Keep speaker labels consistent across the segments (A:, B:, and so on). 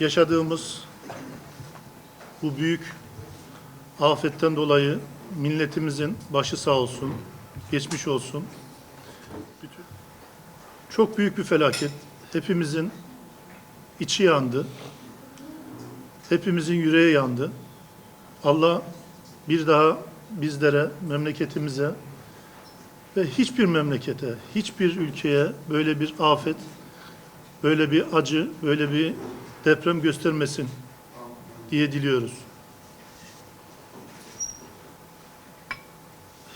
A: yaşadığımız bu büyük afetten dolayı milletimizin başı sağ olsun, geçmiş olsun. Çok büyük bir felaket. Hepimizin içi yandı. Hepimizin yüreği yandı. Allah bir daha bizlere, memleketimize ve hiçbir memlekete, hiçbir ülkeye böyle bir afet, böyle bir acı, böyle bir deprem göstermesin diye diliyoruz.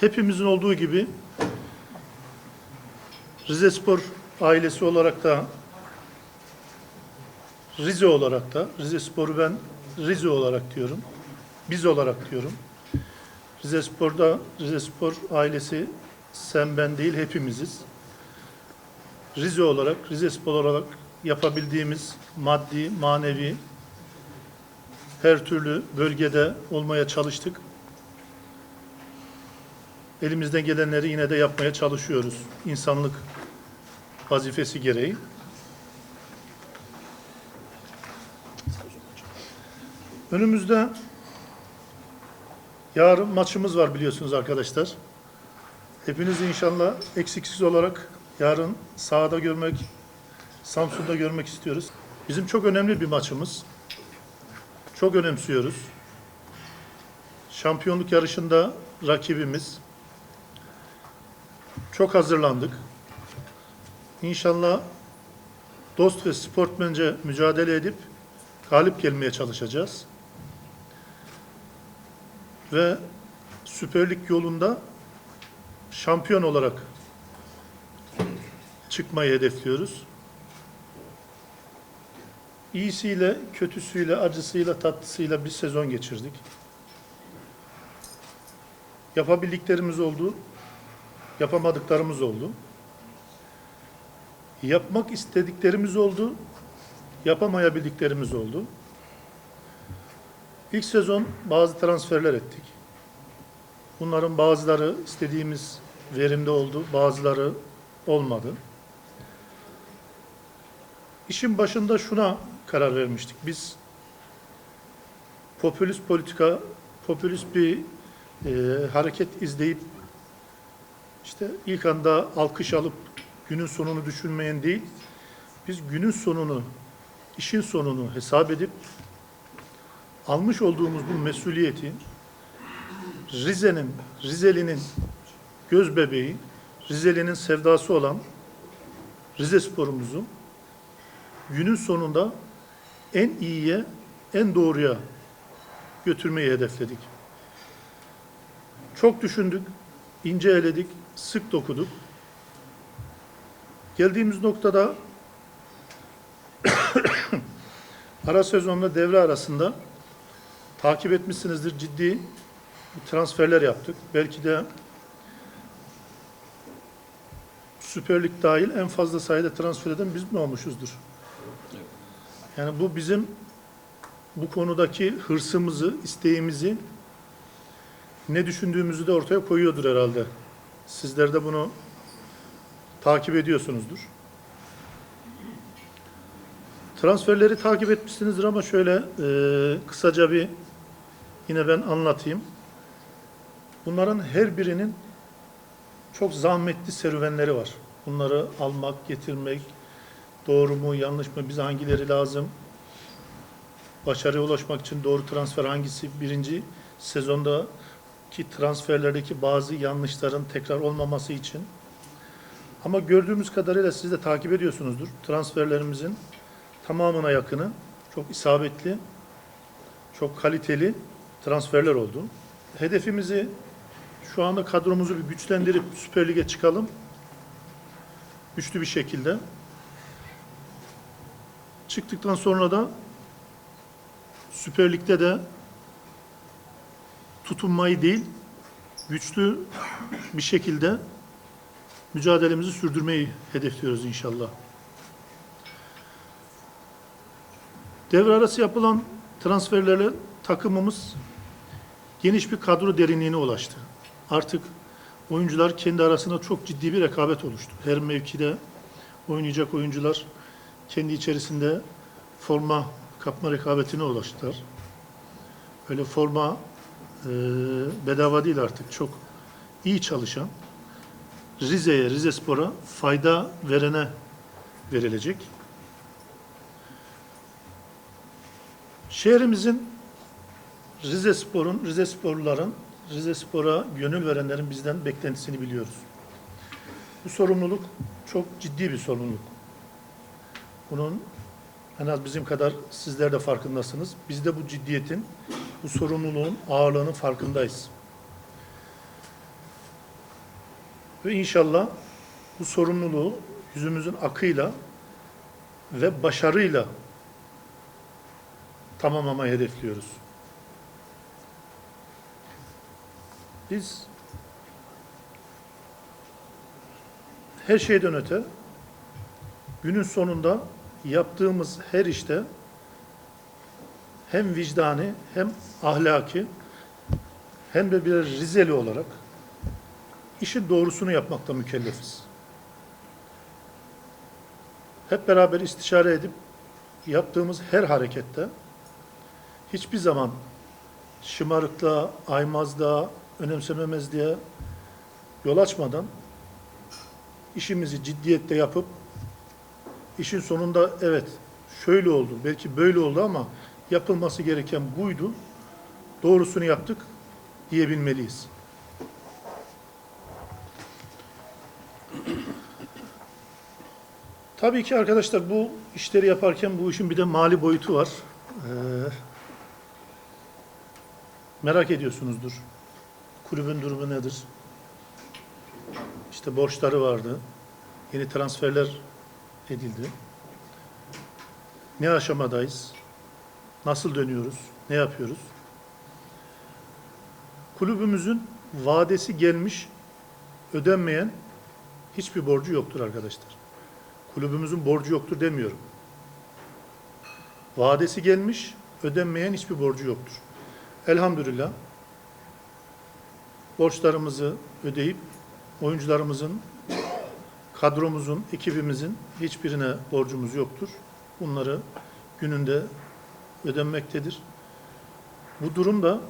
A: Hepimizin olduğu gibi Rize Spor ailesi olarak da Rize olarak da Rize Spor'u ben Rize olarak diyorum. Biz olarak diyorum. Rize Spor'da Rize Spor ailesi sen ben değil hepimiziz. Rize olarak, Rize Spor olarak yapabildiğimiz maddi, manevi her türlü bölgede olmaya çalıştık. Elimizden gelenleri yine de yapmaya çalışıyoruz. İnsanlık vazifesi gereği. Önümüzde yarın maçımız var biliyorsunuz arkadaşlar. Hepiniz inşallah eksiksiz olarak yarın sahada görmek, Samsun'da görmek istiyoruz. Bizim çok önemli bir maçımız. Çok önemsiyoruz. Şampiyonluk yarışında rakibimiz. Çok hazırlandık. İnşallah dost ve sportmence mücadele edip galip gelmeye çalışacağız. Ve Süper Lig yolunda şampiyon olarak çıkmayı hedefliyoruz. İyisiyle, kötüsüyle, acısıyla, tatlısıyla bir sezon geçirdik. Yapabildiklerimiz oldu, yapamadıklarımız oldu. Yapmak istediklerimiz oldu, yapamayabildiklerimiz oldu. İlk sezon bazı transferler ettik. Bunların bazıları istediğimiz verimde oldu, bazıları olmadı. İşin başında şuna karar vermiştik. Biz popülist politika, popülist bir e, hareket izleyip işte ilk anda alkış alıp günün sonunu düşünmeyen değil, biz günün sonunu, işin sonunu hesap edip almış olduğumuz bu mesuliyeti Rize'nin, Rizeli'nin göz bebeği, Rizeli'nin sevdası olan Rize sporumuzu günün sonunda en iyiye, en doğruya götürmeyi hedefledik. Çok düşündük, ince eledik, sık dokuduk. Geldiğimiz noktada ara sezonla devre arasında takip etmişsinizdir ciddi transferler yaptık. Belki de Süper Lig dahil en fazla sayıda transfer eden biz mi olmuşuzdur? Yani bu bizim bu konudaki hırsımızı, isteğimizi ne düşündüğümüzü de ortaya koyuyordur herhalde. Sizler de bunu takip ediyorsunuzdur. Transferleri takip etmişsinizdir ama şöyle e, kısaca bir yine ben anlatayım. Bunların her birinin çok zahmetli serüvenleri var. Bunları almak, getirmek, doğru mu, yanlış mı, bize hangileri lazım? Başarıya ulaşmak için doğru transfer hangisi? Birinci sezondaki transferlerdeki bazı yanlışların tekrar olmaması için. Ama gördüğümüz kadarıyla siz de takip ediyorsunuzdur. Transferlerimizin tamamına yakını çok isabetli, çok kaliteli transferler oldu. Hedefimizi şu anda kadromuzu bir güçlendirip Süper Lig'e çıkalım. Güçlü bir şekilde. Çıktıktan sonra da Süper Lig'de de tutunmayı değil, güçlü bir şekilde mücadelemizi sürdürmeyi hedefliyoruz inşallah. Devre arası yapılan transferlerle takımımız geniş bir kadro derinliğine ulaştı. Artık oyuncular kendi arasında çok ciddi bir rekabet oluştu. Her mevkide oynayacak oyuncular kendi içerisinde forma kapma rekabetine ulaştılar. Öyle forma e, bedava değil artık. Çok iyi çalışan Rize'ye, Rize Spor'a fayda verene verilecek. Şehrimizin Rize Spor'un, Rize Sporluların, Rize Spor'a gönül verenlerin bizden beklentisini biliyoruz. Bu sorumluluk çok ciddi bir sorumluluk. Bunun en az bizim kadar sizler de farkındasınız. Biz de bu ciddiyetin, bu sorumluluğun ağırlığının farkındayız. Ve inşallah bu sorumluluğu yüzümüzün akıyla ve başarıyla tamamlamayı hedefliyoruz. Biz her şeyden öte günün sonunda yaptığımız her işte hem vicdani hem ahlaki hem de bir Rizeli olarak işin doğrusunu yapmakta mükellefiz. Hep beraber istişare edip yaptığımız her harekette hiçbir zaman şımarıklığa, aymazlığa, önemsememezliğe yol açmadan işimizi ciddiyette yapıp işin sonunda evet şöyle oldu, belki böyle oldu ama yapılması gereken buydu. Doğrusunu yaptık diyebilmeliyiz. Tabii ki arkadaşlar bu işleri yaparken bu işin bir de mali boyutu var. Ee, merak ediyorsunuzdur. Kulübün durumu nedir? İşte borçları vardı. Yeni transferler edildi. Ne aşamadayız? Nasıl dönüyoruz? Ne yapıyoruz? Kulübümüzün vadesi gelmiş, ödenmeyen hiçbir borcu yoktur arkadaşlar. Kulübümüzün borcu yoktur demiyorum. Vadesi gelmiş, ödenmeyen hiçbir borcu yoktur. Elhamdülillah borçlarımızı ödeyip oyuncularımızın, kadromuzun, ekibimizin hiçbirine borcumuz yoktur. Bunları gününde ödenmektedir. Bu durum da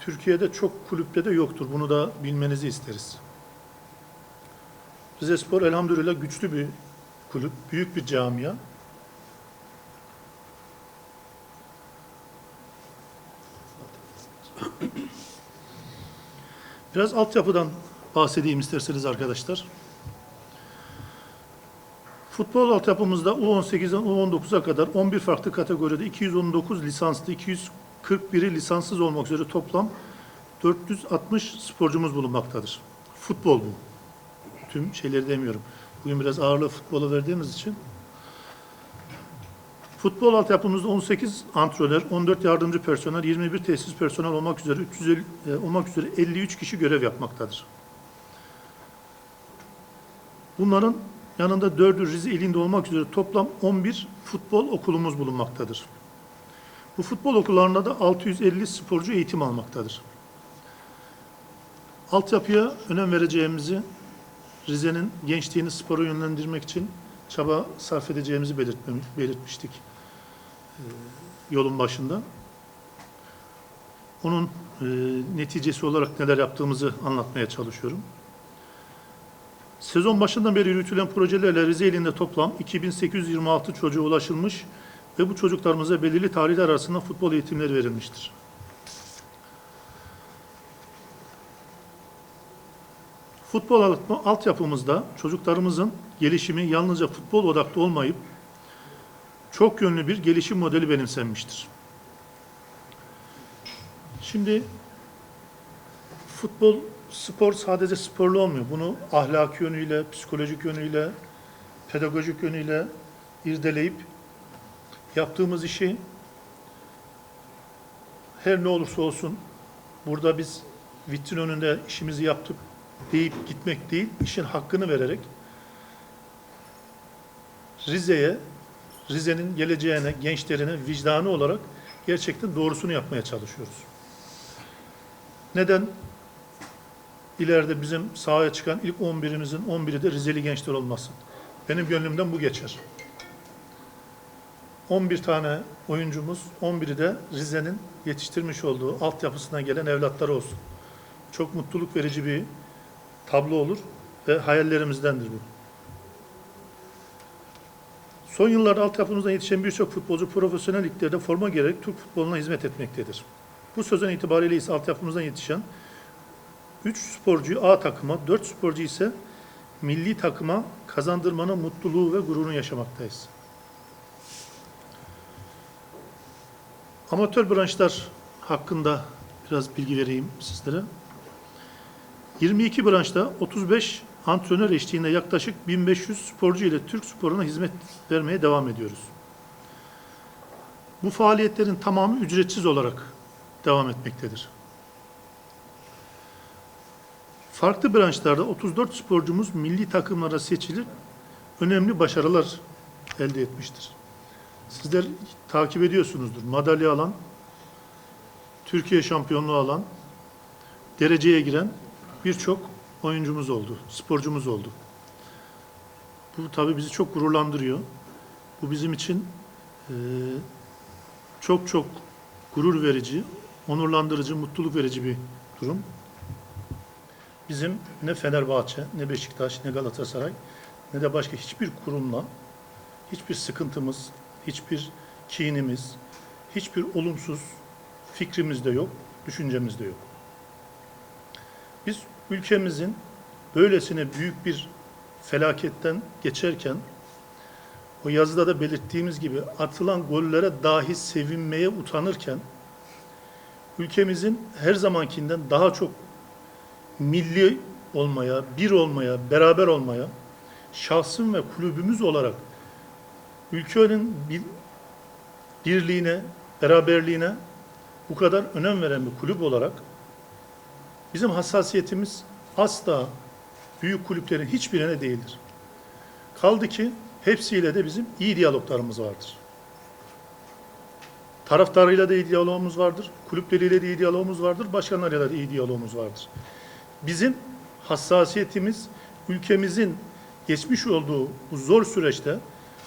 A: Türkiye'de çok kulüpte de yoktur. Bunu da bilmenizi isteriz. Rize Spor elhamdülillah güçlü bir kulüp, büyük bir camia. Biraz altyapıdan bahsedeyim isterseniz arkadaşlar. Futbol altyapımızda U18'den U19'a kadar 11 farklı kategoride 219 lisanslı, 241'i lisanssız olmak üzere toplam 460 sporcumuz bulunmaktadır. Futbol bu. Tüm şeyleri demiyorum. Bugün biraz ağırlığı futbola verdiğimiz için. Futbol altyapımızda 18 antrenör, 14 yardımcı personel, 21 tesis personel olmak üzere 350 e, olmak üzere 53 kişi görev yapmaktadır. Bunların yanında 4'ü Rize ilinde olmak üzere toplam 11 futbol okulumuz bulunmaktadır. Bu futbol okullarında da 650 sporcu eğitim almaktadır. Altyapıya önem vereceğimizi Rize'nin gençliğini spora yönlendirmek için çaba sarf edeceğimizi belirtmiştik e, yolun başında. Onun e, neticesi olarak neler yaptığımızı anlatmaya çalışıyorum. Sezon başından beri yürütülen projelerle Rize ilinde toplam 2826 çocuğa ulaşılmış ve bu çocuklarımıza belirli tarihler arasında futbol eğitimleri verilmiştir. Futbol alt- altyapımızda çocuklarımızın gelişimi yalnızca futbol odaklı olmayıp çok yönlü bir gelişim modeli benimsenmiştir. Şimdi futbol, spor sadece sporlu olmuyor. Bunu ahlaki yönüyle, psikolojik yönüyle, pedagojik yönüyle irdeleyip yaptığımız işi her ne olursa olsun burada biz vitrin önünde işimizi yaptık deyip gitmek değil, işin hakkını vererek Rize'ye, Rize'nin geleceğine, gençlerine vicdanı olarak gerçekten doğrusunu yapmaya çalışıyoruz. Neden? İleride bizim sahaya çıkan ilk 11'imizin 11'i de Rizeli gençler olmasın. Benim gönlümden bu geçer. 11 tane oyuncumuz, 11'i de Rize'nin yetiştirmiş olduğu altyapısından gelen evlatları olsun. Çok mutluluk verici bir tablo olur ve hayallerimizdendir bu. Son yıllarda altyapımızdan yetişen birçok futbolcu profesyonel liglerde forma giyerek Türk futboluna hizmet etmektedir. Bu sözün itibariyle ise altyapımızdan yetişen 3 sporcuyu A takıma, 4 sporcu ise milli takıma kazandırmanın mutluluğu ve gururunu yaşamaktayız. Amatör branşlar hakkında biraz bilgi vereyim sizlere. 22 branşta 35 antrenör eşliğinde yaklaşık 1500 sporcu ile Türk sporuna hizmet vermeye devam ediyoruz. Bu faaliyetlerin tamamı ücretsiz olarak devam etmektedir. Farklı branşlarda 34 sporcumuz milli takımlara seçilip önemli başarılar elde etmiştir. Sizler takip ediyorsunuzdur. Madalya alan, Türkiye şampiyonluğu alan, dereceye giren birçok oyuncumuz oldu, sporcumuz oldu. Bu tabii bizi çok gururlandırıyor. Bu bizim için eee, çok çok gurur verici, onurlandırıcı, mutluluk verici bir durum. Bizim ne Fenerbahçe, ne Beşiktaş, ne Galatasaray, ne de başka hiçbir kurumla hiçbir sıkıntımız, hiçbir kinimiz, hiçbir olumsuz fikrimiz de yok, düşüncemiz de yok. Biz ülkemizin böylesine büyük bir felaketten geçerken o yazıda da belirttiğimiz gibi atılan gollere dahi sevinmeye utanırken ülkemizin her zamankinden daha çok milli olmaya, bir olmaya, beraber olmaya, şahsım ve kulübümüz olarak ülkenin bir, birliğine, beraberliğine bu kadar önem veren bir kulüp olarak bizim hassasiyetimiz asla büyük kulüplerin hiçbirine değildir. Kaldı ki hepsiyle de bizim iyi diyaloglarımız vardır. Taraftarıyla da iyi diyalogumuz vardır, kulüpleriyle de iyi diyalogumuz vardır, başkanlarıyla da iyi diyalogumuz vardır. Bizim hassasiyetimiz ülkemizin geçmiş olduğu bu zor süreçte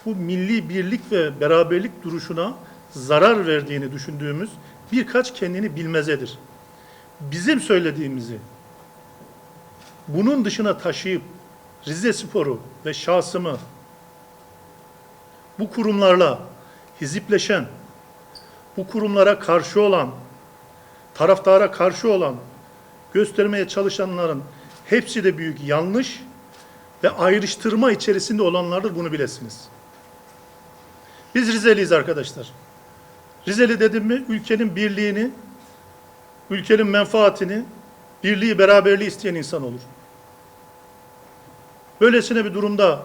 A: bu milli birlik ve beraberlik duruşuna zarar verdiğini düşündüğümüz birkaç kendini bilmezedir. Bizim söylediğimizi bunun dışına taşıyıp Rize Sporu ve şahsımı bu kurumlarla hizipleşen, bu kurumlara karşı olan, taraftara karşı olan, göstermeye çalışanların hepsi de büyük yanlış ve ayrıştırma içerisinde olanlardır bunu bilesiniz. Biz Rizeliyiz arkadaşlar. Rizeli dedim mi ülkenin birliğini, ülkenin menfaatini, birliği, beraberliği isteyen insan olur. Böylesine bir durumda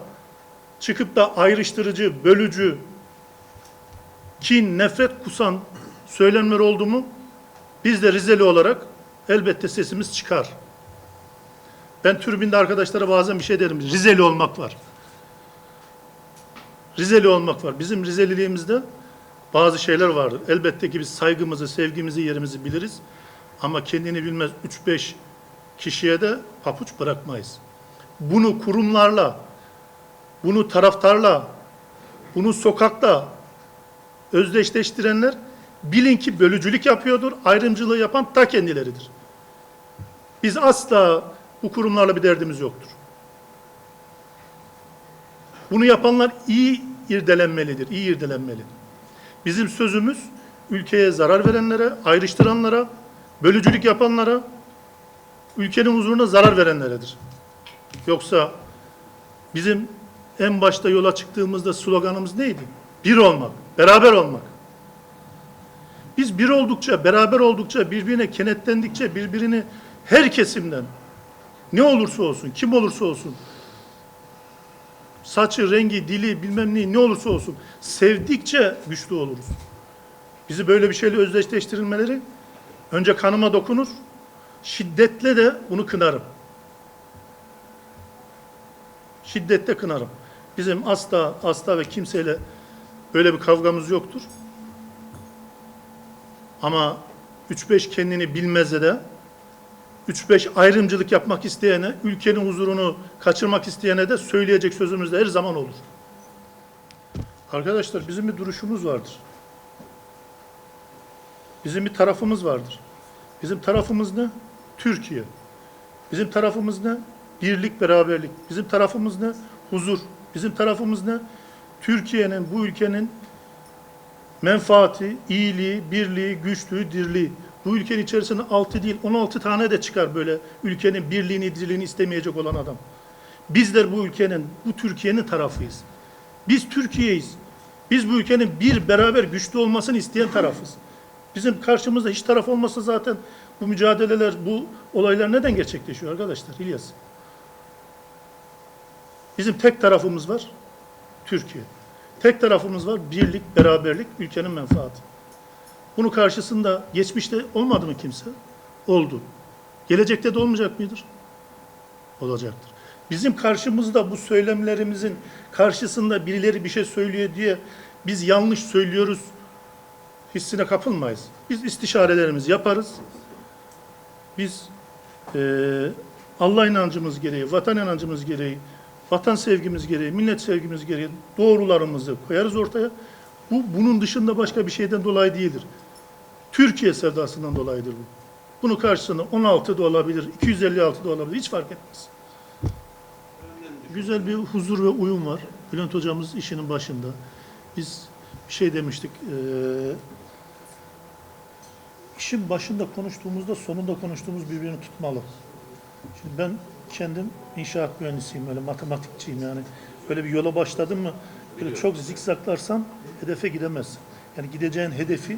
A: çıkıp da ayrıştırıcı, bölücü, kin, nefret kusan söylemler oldu mu biz de Rizeli olarak elbette sesimiz çıkar. Ben türbinde arkadaşlara bazen bir şey derim. Rizeli olmak var. Rizeli olmak var. Bizim Rizeliliğimizde bazı şeyler vardır. Elbette ki biz saygımızı, sevgimizi, yerimizi biliriz. Ama kendini bilmez 3-5 kişiye de papuç bırakmayız. Bunu kurumlarla, bunu taraftarla, bunu sokakta özdeşleştirenler bilin ki bölücülük yapıyordur, ayrımcılığı yapan ta kendileridir. Biz asla bu kurumlarla bir derdimiz yoktur. Bunu yapanlar iyi irdelenmelidir, iyi irdelenmeli. Bizim sözümüz ülkeye zarar verenlere, ayrıştıranlara, bölücülük yapanlara, ülkenin huzuruna zarar verenleredir. Yoksa bizim en başta yola çıktığımızda sloganımız neydi? Bir olmak, beraber olmak. Biz bir oldukça, beraber oldukça, birbirine kenetlendikçe, birbirini her kesimden ne olursa olsun, kim olursa olsun, saçı, rengi, dili, bilmem neyi ne olursa olsun sevdikçe güçlü oluruz. Bizi böyle bir şeyle özdeşleştirilmeleri önce kanıma dokunur, şiddetle de bunu kınarım. Şiddetle kınarım. Bizim asla asla ve kimseyle böyle bir kavgamız yoktur. Ama 3-5 kendini bilmezse de 3-5 ayrımcılık yapmak isteyene, ülkenin huzurunu kaçırmak isteyene de söyleyecek sözümüz de her zaman olur. Arkadaşlar bizim bir duruşumuz vardır. Bizim bir tarafımız vardır. Bizim tarafımız ne? Türkiye. Bizim tarafımız ne? Birlik, beraberlik. Bizim tarafımız ne? Huzur. Bizim tarafımız ne? Türkiye'nin, bu ülkenin menfaati, iyiliği, birliği, güçlüğü, dirliği. Bu ülkenin içerisinde 6 değil 16 tane de çıkar böyle ülkenin birliğini, dirliğini istemeyecek olan adam. Bizler bu ülkenin, bu Türkiye'nin tarafıyız. Biz Türkiye'yiz. Biz bu ülkenin bir beraber güçlü olmasını isteyen tarafız. Bizim karşımızda hiç taraf olmasa zaten bu mücadeleler, bu olaylar neden gerçekleşiyor arkadaşlar İlyas? Bizim tek tarafımız var, Türkiye. Tek tarafımız var, birlik, beraberlik, ülkenin menfaati. Bunun karşısında geçmişte olmadı mı kimse? Oldu. Gelecekte de olmayacak mıdır? Olacaktır. Bizim karşımızda bu söylemlerimizin karşısında birileri bir şey söylüyor diye biz yanlış söylüyoruz hissine kapılmayız. Biz istişarelerimizi yaparız. Biz eee Allah inancımız gereği, vatan inancımız gereği, vatan sevgimiz gereği, millet sevgimiz gereği doğrularımızı koyarız ortaya. Bu bunun dışında başka bir şeyden dolayı değildir. Türkiye sevdasından dolayıdır bu. Bunun karşısında 16 da olabilir, 256 da olabilir, hiç fark etmez. Güzel bir huzur ve uyum var. Bülent hocamız işinin başında. Biz bir şey demiştik. eee işin başında konuştuğumuzda sonunda konuştuğumuz birbirini tutmalı. Şimdi ben kendim inşaat mühendisiyim, öyle matematikçiyim yani. Böyle bir yola başladın mı, böyle çok zikzaklarsan hedefe gidemezsin. Yani gideceğin hedefi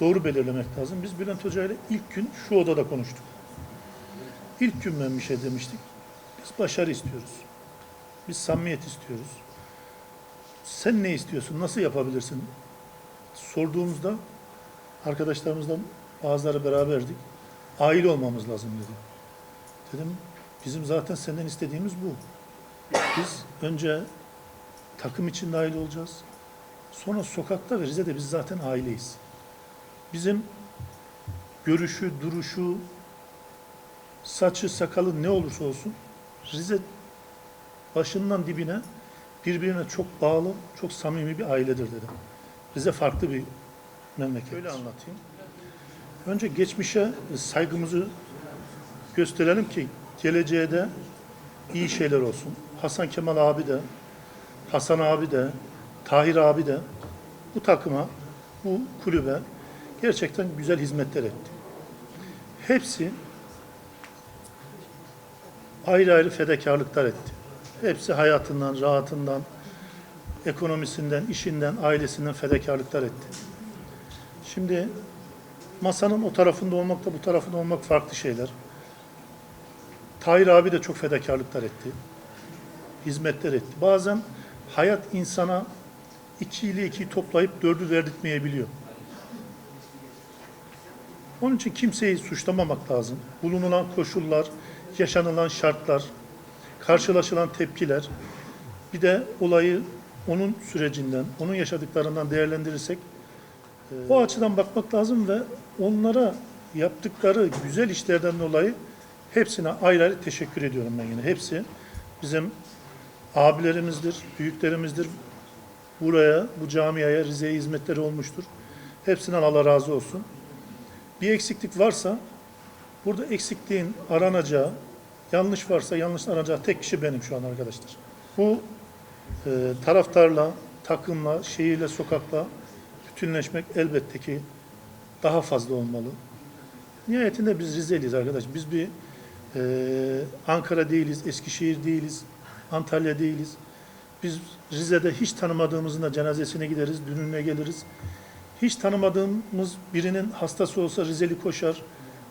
A: doğru belirlemek lazım. Biz Bülent Hoca ile ilk gün şu odada konuştuk. İlk gün ben bir şey demiştik. Biz başarı istiyoruz. Biz samimiyet istiyoruz. Sen ne istiyorsun? Nasıl yapabilirsin? Sorduğumuzda arkadaşlarımızdan bazıları beraberdik. Aile olmamız lazım dedi. Dedim bizim zaten senden istediğimiz bu. Biz önce takım içinde aile olacağız. Sonra sokakta ve Rize'de biz zaten aileyiz. Bizim görüşü, duruşu, saçı, sakalı ne olursa olsun Rize başından dibine birbirine çok bağlı, çok samimi bir ailedir dedim. Rize farklı bir memleket. Öyle anlatayım. Önce geçmişe saygımızı gösterelim ki geleceğe de iyi şeyler olsun. Hasan Kemal abi de, Hasan abi de, Tahir abi de bu takıma, bu kulübe gerçekten güzel hizmetler etti. Hepsi ayrı ayrı fedakarlıklar etti. Hepsi hayatından, rahatından, ekonomisinden, işinden, ailesinden fedakarlıklar etti. Şimdi masanın o tarafında olmakla bu tarafında olmak farklı şeyler. Tahir abi de çok fedakarlıklar etti. Hizmetler etti. Bazen hayat insana iki ile iki toplayıp dördü verdirtmeyebiliyor. Onun için kimseyi suçlamamak lazım. Bulunulan koşullar, yaşanılan şartlar, karşılaşılan tepkiler, bir de olayı onun sürecinden, onun yaşadıklarından değerlendirirsek e, o açıdan bakmak lazım ve onlara yaptıkları güzel işlerden dolayı hepsine ayrı ayrı teşekkür ediyorum ben yine. Hepsi bizim abilerimizdir, büyüklerimizdir. Buraya, bu camiaya, Rize'ye hizmetleri olmuştur. Hepsinden Allah razı olsun. Bir eksiklik varsa burada eksikliğin aranacağı, yanlış varsa yanlış aranacağı tek kişi benim şu an arkadaşlar. Bu e, taraftarla, takımla, şehirle, sokakla bütünleşmek elbette ki daha fazla olmalı. Nihayetinde biz Rizeliyiz arkadaş. Biz bir e, Ankara değiliz, Eskişehir değiliz, Antalya değiliz. Biz Rize'de hiç tanımadığımızın da cenazesine gideriz, düğününe geliriz. Hiç tanımadığımız birinin hastası olsa Rizeli koşar,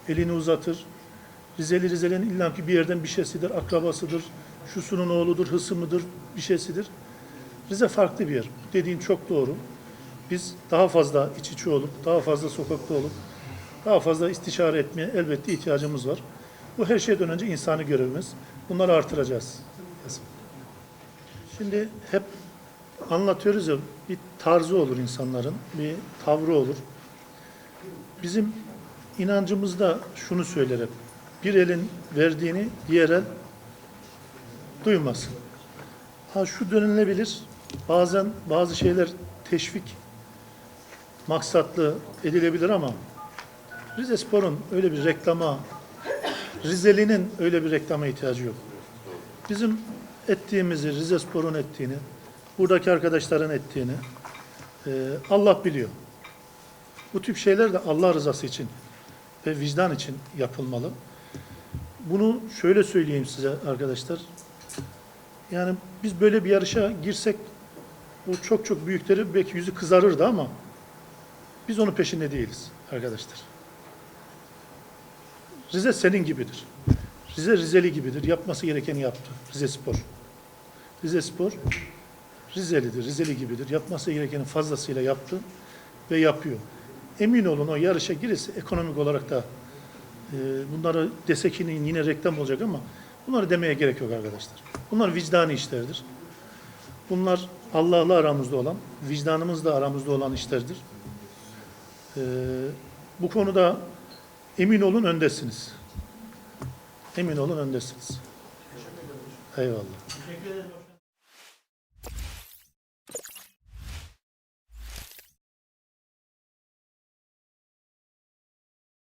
A: elini uzatır. Rizeli Rize'nin illaki bir yerden bir şeysidir, akrabasıdır, şusunun oğludur, hısı mıdır, bir şeysidir. Rize farklı bir yer. Dediğin çok doğru. Biz daha fazla iç içe olup, daha fazla sokakta olup, daha fazla istişare etmeye elbette ihtiyacımız var. Bu her şeyden önce insani görevimiz. Bunları artıracağız. Şimdi hep anlatıyoruz ya bir tarzı olur insanların, bir tavrı olur. Bizim inancımızda şunu söyler hep. Bir elin verdiğini diğer el duymaz. Ha şu dönülebilir. bazen bazı şeyler teşvik maksatlı edilebilir ama Rize Spor'un öyle bir reklama, Rizeli'nin öyle bir reklama ihtiyacı yok. Bizim ettiğimizi, Rize Spor'un ettiğini, buradaki arkadaşların ettiğini e, Allah biliyor. Bu tip şeyler de Allah rızası için ve vicdan için yapılmalı. Bunu şöyle söyleyeyim size arkadaşlar. Yani biz böyle bir yarışa girsek bu çok çok büyükleri belki yüzü kızarırdı ama biz onun peşinde değiliz arkadaşlar. Rize senin gibidir. Rize Rizeli gibidir. Yapması gerekeni yaptı. Rize Spor. Rize Spor Rizelidir. Rizeli gibidir. Yapması gerekenin fazlasıyla yaptı ve yapıyor. Emin olun o yarışa girirse ekonomik olarak da e, bunları desek yine, yine reklam olacak ama bunları demeye gerek yok arkadaşlar. Bunlar vicdani işlerdir. Bunlar Allah'la aramızda olan, vicdanımızla aramızda olan işlerdir. E, bu konuda emin olun öndesiniz. Emin olun öndesiniz. Eyvallah.
B: Teşekkür ederim.